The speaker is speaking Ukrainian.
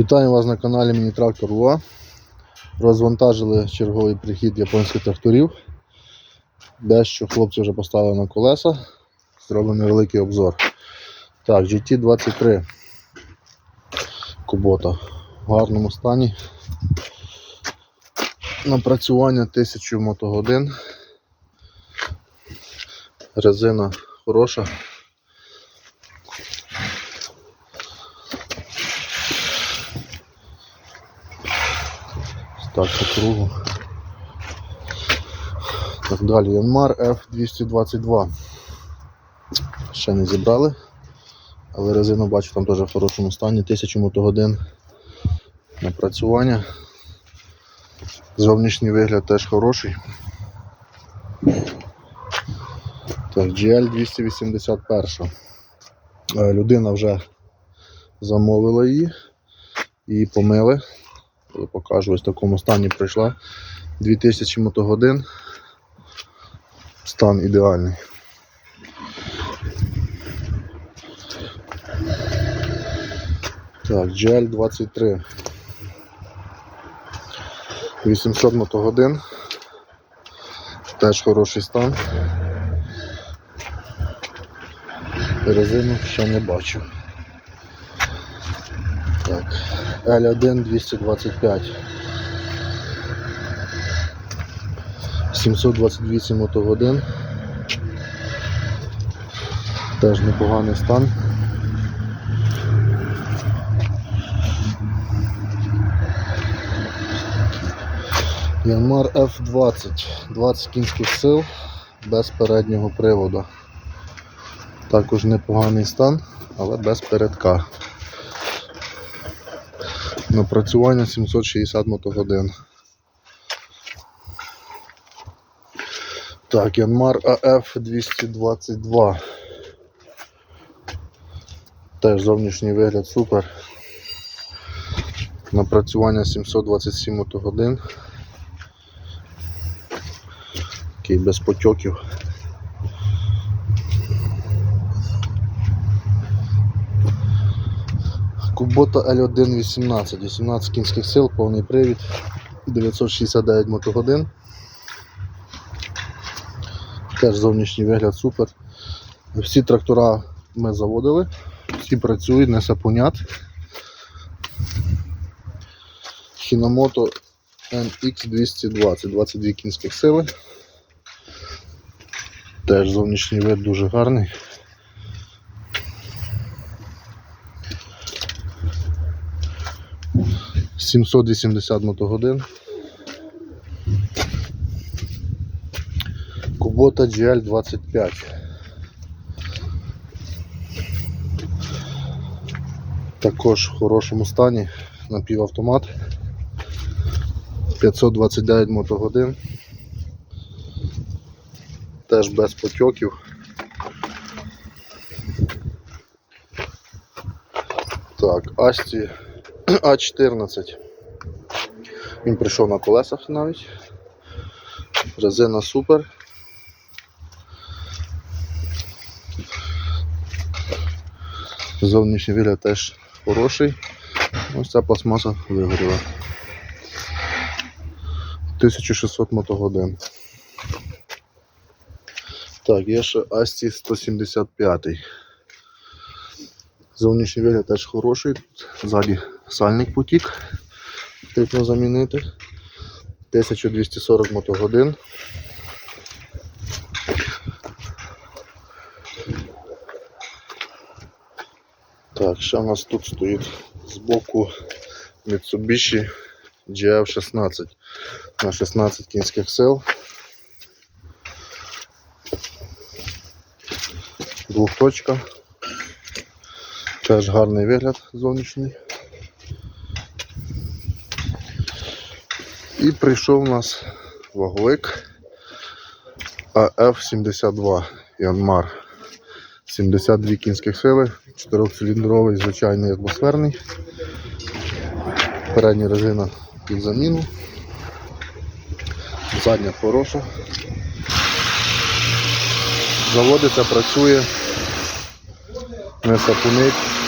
Вітаю вас на каналі Міні Трактор УА. Розвантажили черговий прихід японських тракторів. Дещо хлопці вже поставили на колеса. Зробимо невеликий обзор. Так, GT23 Кубота в гарному стані. Напрацювання 1000 мотогодин. Резина хороша. Так, по кругу. Так далі. Янмар F222. Ще не зібрали. Але резину бачу там теж в хорошому стані. 1000 мотогодин напрацювання. Зовнішній вигляд теж хороший. Так, GL 281. Е, Людина вже замовила її, її помили. Покажу, ось в такому стані пройшла. 2000 мотогодин. Стан ідеальний. Так, GL 23. 800 мотогодин. Теж хороший стан. Резину ще не бачу. Так, L1 225. 728 мотогодин. Теж непоганий стан. Янмар F20, 20 кінських сил без переднього приводу. Також непоганий стан, але без передка. Напрацювання 760 мотогодин. Так, Янмар АФ 222. Теж зовнішній вигляд супер. Напрацювання 727 мотогодин. Такий без потьоків. Кубота L1 18, 18 кінських сил, повний привід, 969 мотогодин. Теж зовнішній вигляд супер. Всі трактора ми заводили, всі працюють, не сапунят. Хіномото NX220, 22 кінських сили. Теж зовнішній вид дуже гарний. Сімсот вісімдесят мотогодин. Кубота GL 25. Також в хорошому стані напівавтомат. 529 мотогодин. Теж без потьоків. Так, Асті А14. Він прийшов на колесах навіть. Резина супер. Зовнішній вигляд теж хороший. Ось ця пластмаса вигоріла. 1600 мотогодин. Так, є ще Асті 175. Зовнішній вигляд теж хороший. Ззаді сальник потік. Потрібно замінити. 1240 мотогодин. Так, ще у нас тут стоїть збоку Mitsubishi GF16 на 16 кінських сил. Двохточка. Теж гарний вигляд зовнішній. І прийшов у нас ваговик АФ-72 Янмар. 72 кінських сили, 4-циліндровий, звичайний атмосферний. Передня резина під заміну. Задня хороша. Заводиться, працює, не сапунить.